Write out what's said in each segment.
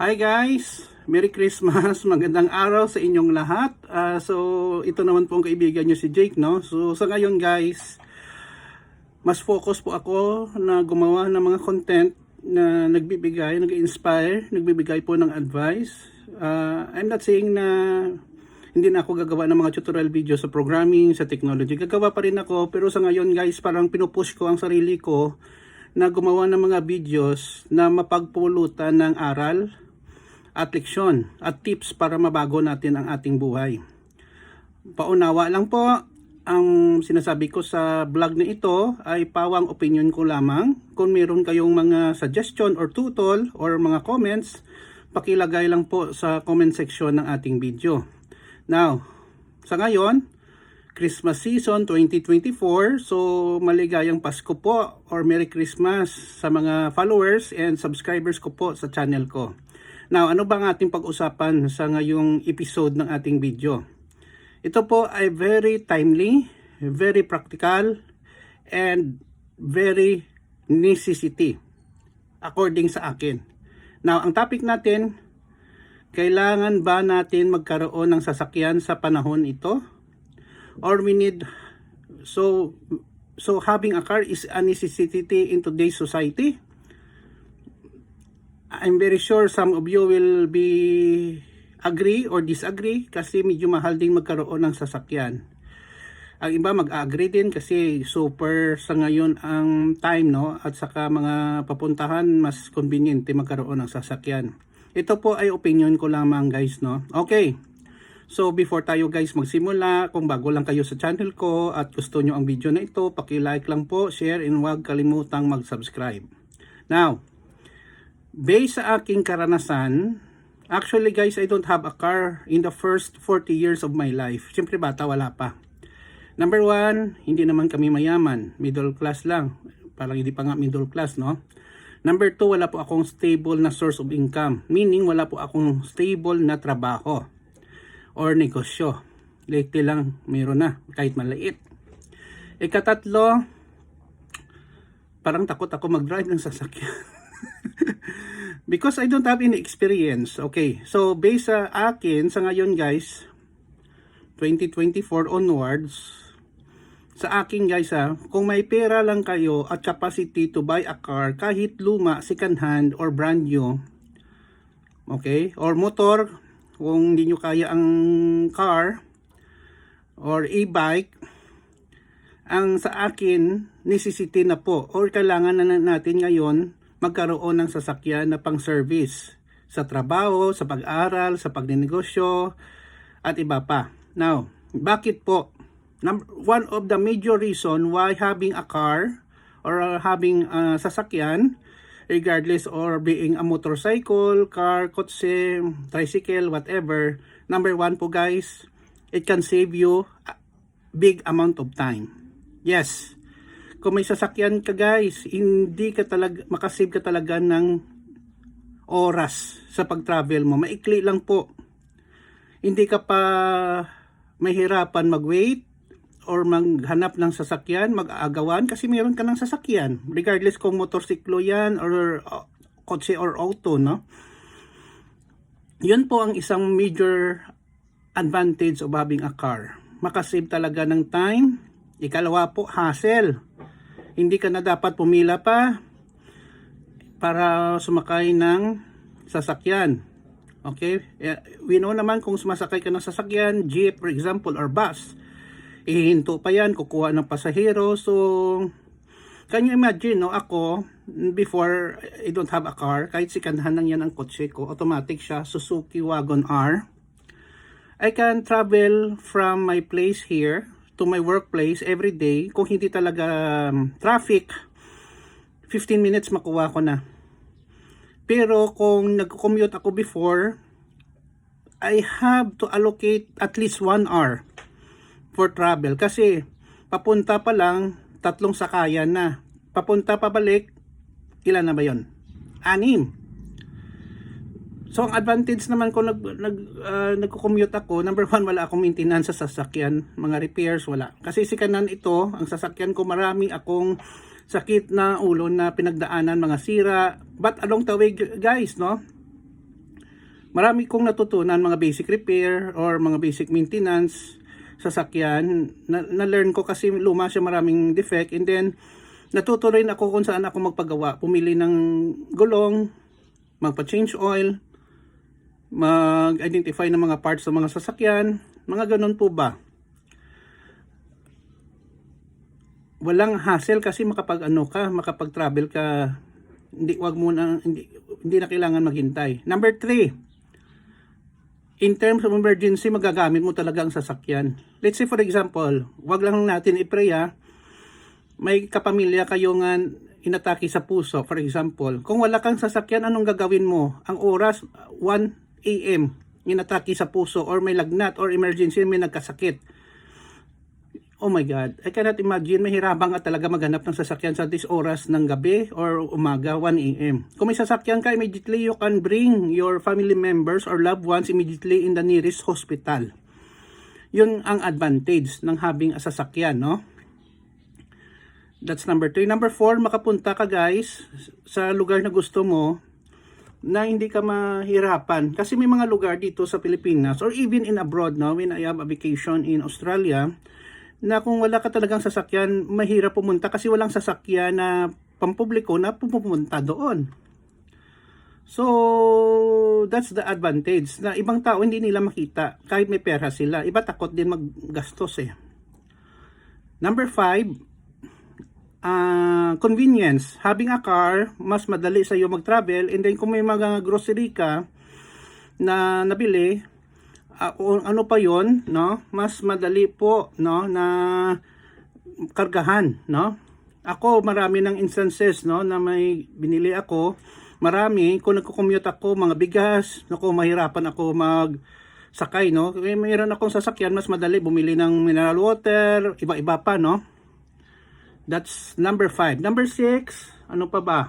Hi guys! Merry Christmas! Magandang araw sa inyong lahat. Ah, so, ito naman po ang kaibigan nyo si Jake, no? So, sa ngayon guys, mas focus po ako na gumawa ng mga content na nagbibigay, nag-inspire, nagbibigay po ng advice. Ah, I'm not saying na hindi na ako gagawa ng mga tutorial video sa programming, sa technology. Gagawa pa rin ako, pero sa ngayon guys, parang pinupush ko ang sarili ko na gumawa ng mga videos na mapagpulutan ng aral at leksyon at tips para mabago natin ang ating buhay. Paunawa lang po, ang sinasabi ko sa vlog na ito ay pawang opinion ko lamang. Kung meron kayong mga suggestion or tutol or mga comments, pakilagay lang po sa comment section ng ating video. Now, sa ngayon, Christmas season 2024. So, maligayang Pasko po or Merry Christmas sa mga followers and subscribers ko po sa channel ko. Now, ano ba ang ating pag-usapan sa ngayong episode ng ating video? Ito po ay very timely, very practical, and very necessity according sa akin. Now, ang topic natin, kailangan ba natin magkaroon ng sasakyan sa panahon ito? Or we need so so having a car is a necessity in today's society? I'm very sure some of you will be agree or disagree kasi medyo mahal ding magkaroon ng sasakyan. Ang iba mag-agree din kasi super sa ngayon ang time no at saka mga papuntahan mas convenient magkaroon ng sasakyan. Ito po ay opinion ko lamang guys no. Okay. So before tayo guys magsimula, kung bago lang kayo sa channel ko at gusto nyo ang video na ito, paki-like lang po, share and huwag kalimutang mag-subscribe. Now, based sa aking karanasan, actually guys, I don't have a car in the first 40 years of my life. Siyempre bata, wala pa. Number one, hindi naman kami mayaman. Middle class lang. Parang hindi pa nga middle class, no? Number two, wala po akong stable na source of income. Meaning, wala po akong stable na trabaho or negosyo. Lately lang, mayroon na, kahit maliit. Ikatatlo, parang takot ako mag-drive ng sasakyan. Because I don't have any experience. Okay, so based sa akin, sa ngayon guys, 2024 onwards, sa akin guys ha, kung may pera lang kayo at capacity to buy a car, kahit luma, second hand, or brand new, okay, or motor, kung hindi nyo kaya ang car, or e-bike, ang sa akin, necessity na po, or kailangan na natin ngayon, magkaroon ng sasakyan na pang service sa trabaho, sa pag-aral, sa pagnenegosyo, at iba pa. Now, bakit po? Number, one of the major reason why having a car or uh, having a sasakyan, regardless or being a motorcycle, car, kotse, tricycle, whatever, number one po guys, it can save you a big amount of time. Yes, kung may sasakyan ka guys, hindi ka talaga, makasave ka talaga ng oras sa pag-travel mo. Maikli lang po. Hindi ka pa mahirapan mag-wait or maghanap ng sasakyan, mag-aagawan kasi meron ka ng sasakyan. Regardless kung motorsiklo yan or uh, kotse or auto, no? Yun po ang isang major advantage of having a car. Makasave talaga ng time. Ikalawa po, hassle. Hindi ka na dapat pumila pa para sumakay ng sasakyan. Okay? Eh, We know naman kung sumasakay ka ng sasakyan, jeep for example, or bus. Ihinto pa yan, kukuha ng pasahero. So, can you imagine, no? Ako, before I don't have a car, kahit sikanhan lang yan ang kotse ko, automatic siya, Suzuki Wagon R. I can travel from my place here to my workplace every day. Kung hindi talaga um, traffic, 15 minutes makuha ko na. Pero kung nag-commute ako before, I have to allocate at least 1 hour for travel. Kasi papunta pa lang, tatlong sakayan na. Papunta pabalik, ilan na ba yon? Anim. So ang advantage naman kung nag, nag, uh, nagko-commute ako, number one, wala akong maintenance sa sasakyan, mga repairs, wala. Kasi si kanan ito, ang sasakyan ko marami akong sakit na ulo na pinagdaanan, mga sira. But along the way, guys, no? marami kong natutunan mga basic repair or mga basic maintenance sa sakyan. Na, na-learn ko kasi luma siya maraming defect and then natuto rin ako kung saan ako magpagawa. Pumili ng gulong, magpa-change oil, mag-identify ng mga parts ng mga sasakyan, mga ganun po ba. Walang hassle kasi makapag ano ka, makapag travel ka, hindi wag mo na hindi, hindi na kailangan maghintay. Number 3, in terms of emergency, magagamit mo talaga ang sasakyan. Let's say for example, wag lang natin i-pray may kapamilya kayo nga inatake sa puso, for example. Kung wala kang sasakyan, anong gagawin mo? Ang oras, 1 a.m. inatake sa puso or may lagnat or emergency, may nagkasakit. Oh my God, I cannot imagine, mahirapan ka talaga maghanap ng sasakyan sa this oras ng gabi or umaga, 1 a.m. Kung may sasakyan ka, immediately you can bring your family members or loved ones immediately in the nearest hospital. Yun ang advantage ng having a sasakyan, no? That's number 3. Number 4, makapunta ka guys sa lugar na gusto mo na hindi ka mahirapan. Kasi may mga lugar dito sa Pilipinas or even in abroad, no? When I have a vacation in Australia, na kung wala ka talagang sasakyan, mahirap pumunta kasi walang sasakyan na pampubliko na pupunta doon. So, that's the advantage na ibang tao hindi nila makita kahit may pera sila. Iba takot din maggastos eh. Number 5, uh, convenience. Having a car, mas madali sa iyo mag-travel. And then kung may mga grocery ka na nabili, uh, o ano pa yon no? Mas madali po no na kargahan no? Ako marami ng instances no na may binili ako. Marami kung nagko-commute ako mga bigas nako mahirapan ako mag sakay no? May mayroon akong sasakyan mas madali bumili ng mineral water iba-iba pa no that's number 5 number 6 ano pa ba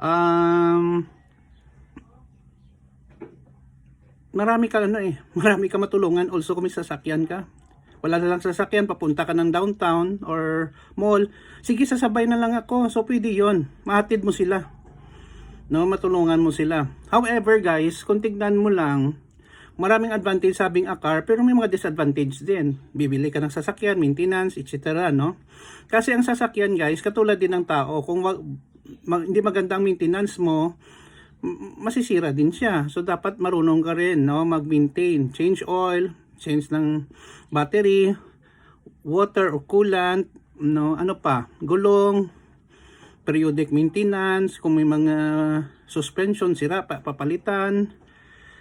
um marami ka ano eh, marami ka matulungan also kung may sasakyan ka. Wala na lang sasakyan, papunta ka ng downtown or mall. Sige, sasabay na lang ako. So, pwede yon Mahatid mo sila. No, matulungan mo sila. However, guys, kung tignan mo lang, maraming advantage sa having a car, pero may mga disadvantage din. Bibili ka ng sasakyan, maintenance, etc. No? Kasi ang sasakyan, guys, katulad din ng tao, kung wag, mag, hindi maganda ang maintenance mo, masisira din siya. So dapat marunong ka rin no mag-maintain, change oil, change ng battery, water or coolant, no ano pa, gulong, periodic maintenance, kung may mga suspension sira pa, papalitan,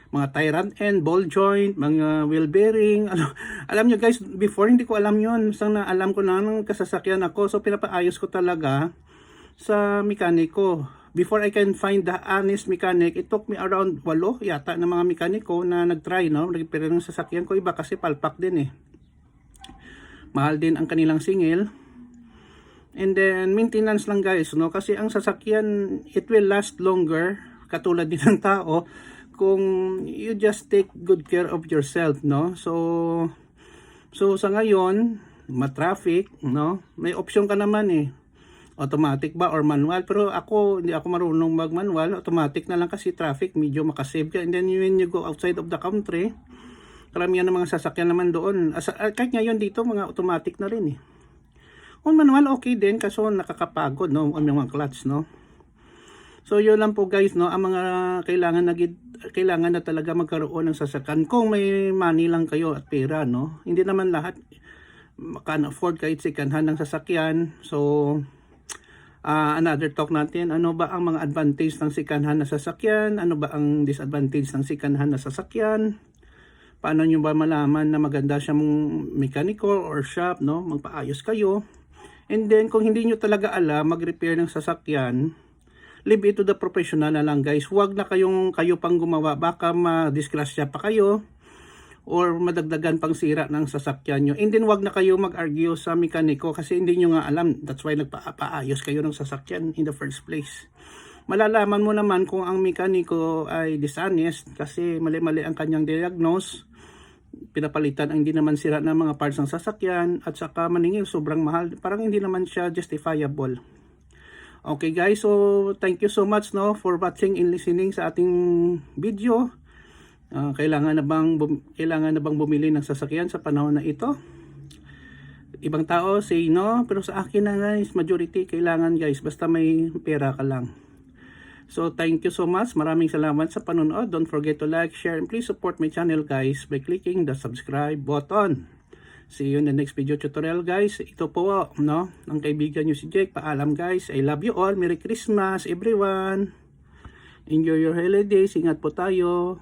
mga rod end, ball joint, mga wheel bearing, ano, alam nyo guys, before hindi ko alam yon Sang na alam ko na nung kasasakyan ako, so pinapaayos ko talaga sa mekaniko before I can find the honest mechanic, it took me around 8 yata ng mga mekaniko na nag-try, no? Nag-repair ng sasakyan ko. Iba kasi palpak din eh. Mahal din ang kanilang singil. And then, maintenance lang guys, no? Kasi ang sasakyan, it will last longer, katulad din ng tao, kung you just take good care of yourself, no? So, so sa ngayon, ma-traffic, no? May option ka naman eh. Automatic ba or manual? Pero ako hindi ako marunong mag manual automatic na lang kasi traffic medyo makasave ka. And then when you go outside of the country karamihan ng mga sasakyan naman doon. As, uh, kahit ngayon dito mga automatic na rin eh. Kung manual okay din. Kaso nakakapagod no? Ang mga clutch no so yun lang po guys no ang mga kailangan na kailangan na talaga magkaroon ng sasakyan kung may money lang kayo at pera no hindi naman lahat can afford kahit sikanhan ng sasakyan so uh, another talk natin, ano ba ang mga advantage ng sikanhan na sasakyan? Ano ba ang disadvantage ng sikanhan na sasakyan? Paano nyo ba malaman na maganda siyang mekaniko or shop, no? Magpaayos kayo. And then, kung hindi nyo talaga alam mag-repair ng sasakyan, leave it to the professional na lang guys. Huwag na kayong kayo pang gumawa. Baka ma-disgrasya pa kayo or madagdagan pang sira ng sasakyan nyo. And then wag na kayo mag-argue sa mekaniko kasi hindi nyo nga alam. That's why nagpaayos kayo ng sasakyan in the first place. Malalaman mo naman kung ang mekaniko ay dishonest kasi mali-mali ang kanyang diagnose. Pinapalitan ang hindi naman sira ng mga parts ng sasakyan at saka maningil sobrang mahal. Parang hindi naman siya justifiable. Okay guys, so thank you so much no for watching and listening sa ating video. Ah, kailangan na bang kailangan na bang bumili ng sasakyan sa panahon na ito? Ibang tao say no, pero sa akin na guys, majority kailangan guys basta may pera ka lang. So thank you so much. Maraming salamat sa panonood. Don't forget to like, share, and please support my channel guys by clicking the subscribe button. See you in the next video tutorial guys. Ito po, no? Ang kaibigan nyo si Jake. Paalam guys. I love you all. Merry Christmas everyone. Enjoy your holidays. Ingat po tayo.